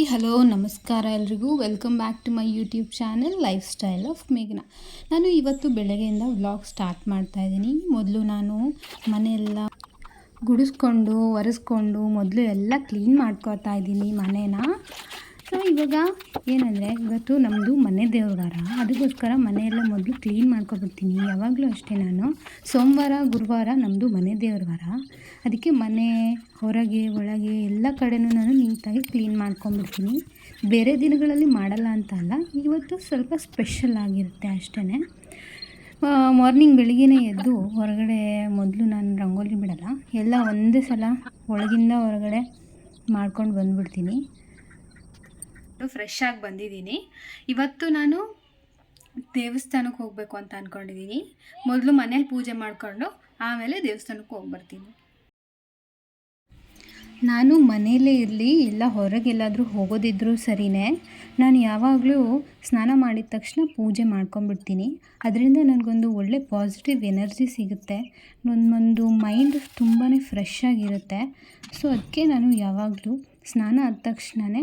Hi hello, ನಮಸ್ಕಾರ ಎಲ್ರಿಗೂ. Welcome back to my YouTube channel lifestyle of ಮೇಘನಾ ನಾನು ಇವತ್ತು ಬೆಳಗ್ಗೆಯಿಂದ ವ್ಲಾಗ್ ಸ್ಟಾರ್ಟ್ ಮಾಡ್ತಾ ಇದ್ದೀನಿ. ಮೊದಲು ನಾನು ಮನೆಯೆಲ್ಲ ಗುಡಿಸ್ಕೊಂಡು, ಒರೆಸ್ಕೊಂಡು ಮೊದಲು ಎಲ್ಲ ಕ್ಲೀನ್ ಮಾಡ್ಕೊತಾ ಇದ್ದೀನಿ ಮನೇನ. ಸೊ ಇವಾಗ ಏನಂದರೆ, ಇವತ್ತು ನಮ್ಮದು ಮನೆ ದೇವ್ರಗಾರ ಅದಕ್ಕೋಸ್ಕರ ಮನೆಯೆಲ್ಲ ಮೊದಲು ಕ್ಲೀನ್ ಮಾಡ್ಕೊಬಿಡ್ತೀನಿ. ಯಾವಾಗಲೂ ಅಷ್ಟೇ ನಾನು. ಸೋಮವಾರ, ಗುರುವಾರ ನಮ್ಮದು ಮನೆ ದೇವ್ರ ವಾರ ಅದಕ್ಕೆ ಮನೆ, ಹೊರಗೆ, ಒಳಗೆ ಎಲ್ಲ ಕಡೆನೂ ನಾನು ನೀಟಾಗಿ ಕ್ಲೀನ್ ಮಾಡ್ಕೊಂಬಿಡ್ತೀನಿ. ಬೇರೆ ದಿನಗಳಲ್ಲಿ ಮಾಡಲ್ಲ ಅಂತ ಅಲ್ಲ, ಇವತ್ತು ಸ್ವಲ್ಪ ಸ್ಪೆಷಲ್ ಆಗಿರುತ್ತೆ ಅಷ್ಟೇ ಮಾರ್ನಿಂಗ್ ಬೆಳಿಗ್ಗೆನೇ ಎದ್ದು ಹೊರಗಡೆ ಮೊದಲು ನಾನು ರಂಗೋಲಿ ಬಿಡಲ್ಲ. ಎಲ್ಲ ಒಂದೇ ಸಲ ಒಳಗಿಂದ ಹೊರಗಡೆ ಮಾಡ್ಕೊಂಡು ಬಂದ್ಬಿಡ್ತೀನಿ. ಫ್ರೆಶ್ ಆಗಿ ಬಂದಿದ್ದೀನಿ. ಇವತ್ತು ನಾನು ದೇವಸ್ಥಾನಕ್ಕೆ ಹೋಗಬೇಕು ಅಂತ ಅಂದ್ಕೊಂಡಿದ್ದೀನಿ ಮೊದಲು ಮನೇಲಿ ಪೂಜೆ ಮಾಡಿಕೊಂಡು ಆಮೇಲೆ ದೇವಸ್ಥಾನಕ್ಕೆ ಹೋಗಿ ಬರ್ತೀನಿ ನಾನು ಮನೆಯಲ್ಲೇ ಇರಲಿ, ಇಲ್ಲ ಹೊರಗೆಲ್ಲಾದರೂ ಹೋಗೋದಿದ್ರೂ ಸರಿನೇ. ನಾನು ಯಾವಾಗಲೂ ಸ್ನಾನ ಮಾಡಿದ ತಕ್ಷಣ ಪೂಜೆ ಮಾಡ್ಕೊಂಬಿಡ್ತೀನಿ ಅದರಿಂದ ನನಗೊಂದು ಒಳ್ಳೆ ಪಾಸಿಟಿವ್ ಎನರ್ಜಿ ಸಿಗುತ್ತೆ. ನನ್ನೊಂದು ಮೈಂಡ್ ತುಂಬಾ ಫ್ರೆಶ್ ಆಗಿರುತ್ತೆ. ಸೊ ಅದಕ್ಕೆ ನಾನು ಯಾವಾಗಲೂ ಸ್ನಾನ ಆದ ತಕ್ಷಣವೇ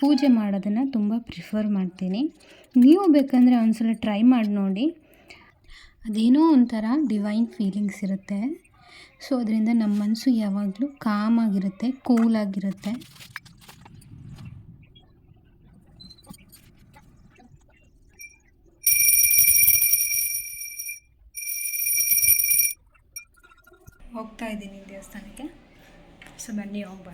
ಪೂಜೆ ಮಾಡೋದನ್ನು ತುಂಬ ಪ್ರಿಫರ್ ಮಾಡ್ತೀನಿ. ನೀವು ಬೇಕಂದರೆ ಒಂದ್ಸಲ ಟ್ರೈ ಮಾಡಿ ನೋಡಿ. ಅದೇನೋ ಒಂಥರ ಡಿವೈನ್ ಫೀಲಿಂಗ್ಸ್ ಇರುತ್ತೆ. ಸೊ ಅದರಿಂದ ನಮ್ಮ ಮನಸ್ಸು ಯಾವಾಗಲೂ ಕಾಮಾಗಿರುತ್ತೆ ಕೂಲಾಗಿರುತ್ತೆ ಹೋಗ್ತಾ ಇದ್ದೀನಿ ದೇವಸ್ಥಾನಕ್ಕೆ. ಸೊ ಬನ್ನಿ, ಹೋಗಿ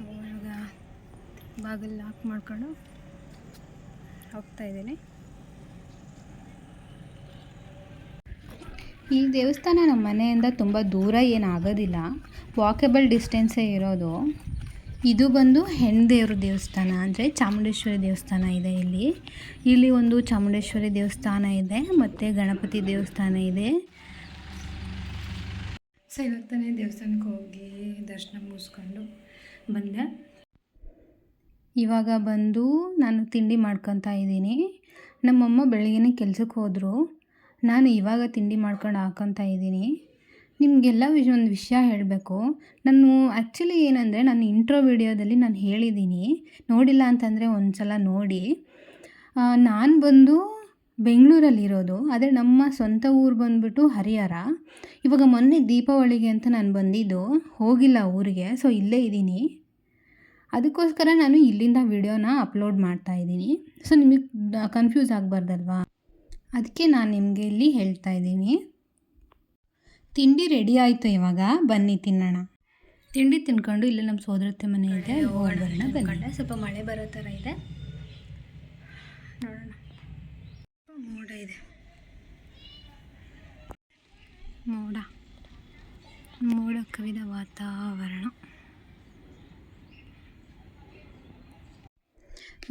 ಸೊ, ಇವಾಗ ಬಾಗಿಲು ಲಾಕ್ ಮಾಡ್ಕೊಂಡು ಹೋಗ್ತಾ ಇದ್ದೀನಿ. ಈ ದೇವಸ್ಥಾನ ನಮ್ಮ ಮನೆಯಿಂದ ತುಂಬ ದೂರ ಏನಾಗೋದಿಲ್ಲ ವಾಕೇಬಲ್ ಡಿಸ್ಟೆನ್ಸೇ ಇರೋದು. ಇದು ಬಂದು ಹೆಣ್ದೇವ್ರ ದೇವಸ್ಥಾನ ಅಂದರೆ ಚಾಮುಂಡೇಶ್ವರಿ ದೇವಸ್ಥಾನ ಇದೆ ಇಲ್ಲಿ. ಇಲ್ಲಿ ಒಂದು ಚಾಮುಂಡೇಶ್ವರಿ ದೇವಸ್ಥಾನ ಇದೆ, ಮತ್ತು ಗಣಪತಿ ದೇವಸ್ಥಾನ ಇದೆ. ಸೊ ದೇವಸ್ಥಾನಕ್ಕೆ ಹೋಗಿ ದರ್ಶನ ಮುಗಿಸ್ಕೊಂಡು ಬಂದೆ. ಇವಾಗ ಬಂದು ನಾನು ತಿಂಡಿ ಮಾಡ್ಕೊತಾ ಇದ್ದೀನಿ. ನಮ್ಮಮ್ಮ ಬೆಳಗ್ಗೆನೇ ಕೆಲಸಕ್ಕೆ ಹೋದರು. ನಾನು ಇವಾಗ ತಿಂಡಿ ಮಾಡ್ಕೊಂಡು ಹಾಕೊತ ಇದ್ದೀನಿ. ನಿಮಗೆಲ್ಲ ವಿಷ, ಒಂದು ವಿಷಯ ಹೇಳಬೇಕು. ನಾನು ಆ್ಯಕ್ಚುಲಿ ಏನಂದರೆ ನಾನು ಇಂಟ್ರೋ ವಿಡಿಯೋದಲ್ಲಿ ನಾನು ಹೇಳಿದ್ದೀನಿ. ನೋಡಿಲ್ಲ ಅಂತಂದರೆ ಒಂದು ಸಲ ನೋಡಿ ನಾನು ಬಂದು ಬೆಂಗಳೂರಲ್ಲಿರೋದು. ಆದರೆ ನಮ್ಮ ಸ್ವಂತ ಊರು ಬಂದುಬಿಟ್ಟು ಹರಿಹರ. ಇವಾಗ ಮೊನ್ನೆ ದೀಪಾವಳಿಗೆ ಅಂತ ನಾನು ಬಂದಿದ್ದು. ಹೋಗಿಲ್ಲ ಊರಿಗೆ. ಸೊ ಇಲ್ಲೇ ಇದ್ದೀನಿ. ಅದಕ್ಕೋಸ್ಕರ ನಾನು ಇಲ್ಲಿಂದ ವಿಡಿಯೋನ ಅಪ್ಲೋಡ್ ಮಾಡ್ತಾ ಇದ್ದೀನಿ. ಸೊ ನಿಮಗೆ ಕನ್ಫ್ಯೂಸ್ ಆಗಬಾರ್ದಲ್ವಾ? ಅದಕ್ಕೆ ನಾನು ನಿಮಗೆ ಇಲ್ಲಿ ಹೇಳ್ತಾ ಇದ್ದೀನಿ. ತಿಂಡಿ ರೆಡಿ ಆಯಿತು ಇವಾಗ. ಬನ್ನಿ ತಿನ್ನೋಣ. ತಿಂಡಿ ತಿನ್ಕೊಂಡು ಇಲ್ಲಿ ನಮ್ಮ ಸೋದರತ್ತೆ ಮನೆ ಇದೆ. ಹೋಗೋಣ ಸ್ವಲ್ಪ ಮಳೆ ಬರೋ ಥರ ಇದೆ. ನೋಡೋಣ. ಮೋಡ ಇದೆ. ಮೋಡ. ಮೋಡ ಕವಿದ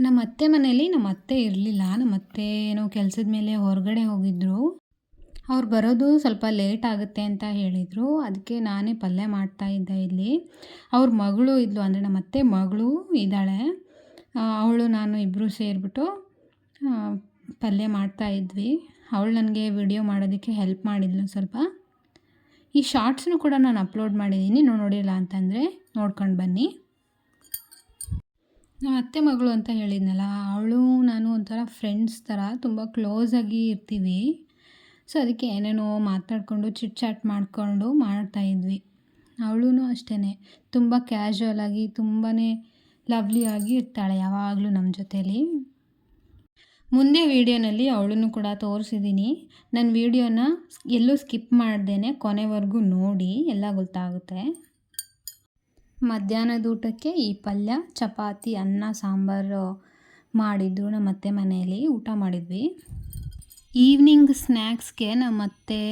ನಮ್ಮ ಅತ್ತೆ ಮನೇಲಿ ನಮ್ಮ ಅತ್ತೆ ಇರಲಿಲ್ಲ. ನಮ್ಮ ಅತ್ತೆ ಏನೋ ಕೆಲಸದ ಮೇಲೆ ಹೊರಗಡೆ ಹೋಗಿದ್ದರು ಅವ್ರು ಬರೋದು ಸ್ವಲ್ಪ ಲೇಟ್ ಆಗುತ್ತೆ ಅಂತ ಹೇಳಿದರು. ಅದಕ್ಕೆ ನಾನೇ ಪಲ್ಯ ಮಾಡ್ತಾ ಇದ್ದೆ ಇಲ್ಲಿ. ಅವ್ರ ಮಗಳು ಇದ್ಲು, ಅಂದರೆ ನಮ್ಮ ಅತ್ತೆ ಮಗಳು ಇದ್ದಾಳೆ. ಅವಳು ನಾನು ಇಬ್ಬರು ಸೇರಿಬಿಟ್ಟು ಪಲ್ಯ ಮಾಡ್ತಾ ಇದ್ವಿ. ಅವಳು ನನಗೆ ವಿಡಿಯೋ ಮಾಡೋದಕ್ಕೆ ಹೆಲ್ಪ್ ಮಾಡಿದ್ಲು ಸ್ವಲ್ಪ. ಈ ಶಾರ್ಟ್ಸ್ನು ಕೂಡ ನಾನು ಅಪ್ಲೋಡ್ ಮಾಡಿದ್ದೀನಿ. ನೋಡಿಲ್ಲ ಅಂತಂದರೆ ನೋಡ್ಕೊಂಡು ಬನ್ನಿ. ನಮ್ಮ ಅತ್ತೆ ಮಗಳು ಅಂತ ಹೇಳಿದ್ನಲ್ಲ, ಅವಳು ನಾನು ಒಂಥರ ಫ್ರೆಂಡ್ಸ್ ಥರ ತುಂಬ ಕ್ಲೋಸಾಗಿ ಇರ್ತೀವಿ. ಸೊ ಅದಕ್ಕೆ ಏನೇನೋ ಮಾತಾಡಿಕೊಂಡು ಚಿಟ್ ಚಾಟ್ ಮಾಡಿಕೊಂಡು ಮಾಡ್ತಾಯಿದ್ವಿ ಅವಳೂ ಅಷ್ಟೇ ತುಂಬ ಕ್ಯಾಶುವಲ್ ಆಗಿ ತುಂಬಾ ಲವ್ಲಿಯಾಗಿ ಇರ್ತಾಳೆ ಯಾವಾಗಲೂ ನಮ್ಮ ಜೊತೇಲಿ. ಮುಂದೆ ವೀಡಿಯೋನಲ್ಲಿ ಅವಳನ್ನು ಕೂಡ ತೋರಿಸಿದ್ದೀನಿ ನನ್ನ ವೀಡಿಯೋನ ಎಲ್ಲೂ ಸ್ಕಿಪ್ ಮಾಡ್ದೇ ಕೊನೆವರೆಗೂ ನೋಡಿ, ಎಲ್ಲ ಗೊತ್ತಾಗುತ್ತೆ. ಮಧ್ಯಾಹ್ನದ ಊಟಕ್ಕೆ ಈ ಪಲ್ಯ, ಚಪಾತಿ, ಅನ್ನ, ಸಾಂಬಾರು ಮಾಡಿದ್ದು ನಮ್ಮತ್ತೆ ಮನೆಯಲ್ಲಿ ಊಟ ಮಾಡಿದ್ವಿ. ಈವ್ನಿಂಗ್ ಸ್ನ್ಯಾಕ್ಸ್ಗೆ ನಮ್ಮತ್ತೆ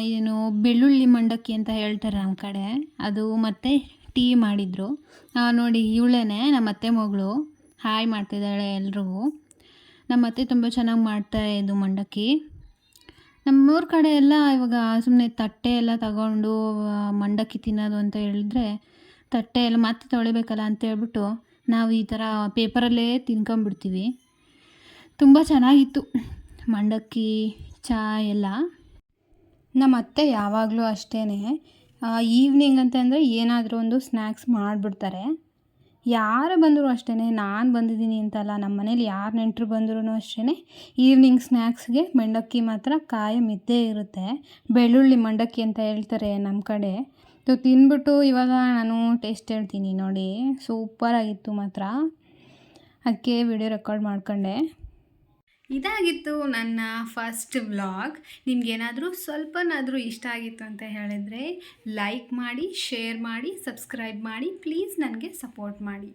ಏನು ಬೆಳ್ಳುಳ್ಳಿ ಮಂಡಕ್ಕಿ ಅಂತ ಹೇಳ್ತಾರೆ ನಮ್ಮ ಕಡೆ. ಅದು ಮತ್ತು ಟೀ ಮಾಡಿದರು. ನೋಡಿ ಇವಳೇ ನಮ್ಮತ್ತೆ ಮಗಳು. ಹಾಯ್ ಮಾಡ್ತಿದ್ದಾಳೆ ಎಲ್ರಿಗೂ. ನಮ್ಮತ್ತೆ ತುಂಬ ಚೆನ್ನಾಗಿ ಮಾಡ್ತಾರೆ ಇದು ಮಂಡಕ್ಕಿ. ನಮ್ಮೂರ ಕಡೆ ಎಲ್ಲ ಇವಾಗ ಸುಮ್ಮನೆ ತಟ್ಟೆ ಎಲ್ಲ ತಗೊಂಡು ಮಂಡಕ್ಕಿ ತಿನ್ನೋದು ಅಂತ ಹೇಳಿದ್ರೆ ತಟ್ಟೆ ಎಲ್ಲ ಮತ್ತೆ ತೊಳಿಬೇಕಲ್ಲ ಅಂತ ಹೇಳ್ಬಿಟ್ಟು ನಾವು ಈ ಥರ ಪೇಪರಲ್ಲೇ ತಿನ್ಕೊಂಬಿಡ್ತೀವಿ ತುಂಬ ಚೆನ್ನಾಗಿತ್ತು ಮಂಡಕ್ಕಿ, ಚಾ ಎಲ್ಲ. ನಮ್ಮ ಅತ್ತೆ ಯಾವಾಗಲೂ ಅಷ್ಟೇ ಈವ್ನಿಂಗ್ ಅಂತಂದರೆ ಏನಾದರೂ ಒಂದು ಸ್ನ್ಯಾಕ್ಸ್ ಮಾಡಿಬಿಡ್ತಾರೆ. ಯಾರು ಬಂದರೂ ಅಷ್ಟೇ ನಾನು ಬಂದಿದ್ದೀನಿ ಅಂತಲ್ಲ ನಮ್ಮ ಮನೇಲಿ ಯಾರು ನೆಂಟರು ಬಂದ್ರೂ ಅಷ್ಟೇ ಈವ್ನಿಂಗ್ ಸ್ನ್ಯಾಕ್ಸ್ಗೆ ಮಂಡಕ್ಕಿ ಮಾತ್ರ ಕಾಯಂ ಇದ್ದೇ ಇರುತ್ತೆ. ಬೆಳ್ಳುಳ್ಳಿ ಮಂಡಕ್ಕಿ ಅಂತ ಹೇಳ್ತಾರೆ ನಮ್ಮ ಕಡೆ. ಸೊ ತಿಂದ್ಬಿಟ್ಟು ಇವಾಗ ನಾನು ಟೇಸ್ಟ್ ಹೇಳ್ತೀನಿ ನೋಡಿ. ಸೂಪರಾಗಿತ್ತು ಮಾತ್ರ. ಅದಕ್ಕೆ ವಿಡಿಯೋ ರೆಕಾರ್ಡ್ ಮಾಡ್ಕೊಂಡೆ. ಇದಾಗಿತ್ತು ನನ್ನ ಫಸ್ಟ್ ವ್ಲಾಗ್ ನಿಮಗೇನಾದರೂ ಸ್ವಲ್ಪನಾದರೂ ಇಷ್ಟ ಆಗಿತ್ತು ಅಂತ ಹೇಳಿದರೆ ಲೈಕ್ ಮಾಡಿ ಶೇರ್ ಮಾಡಿ ಸಬ್ಸ್ಕ್ರೈಬ್ ಮಾಡಿ ಪ್ಲೀಸ್ ನನಗೆ ಸಪೋರ್ಟ್ ಮಾಡಿ.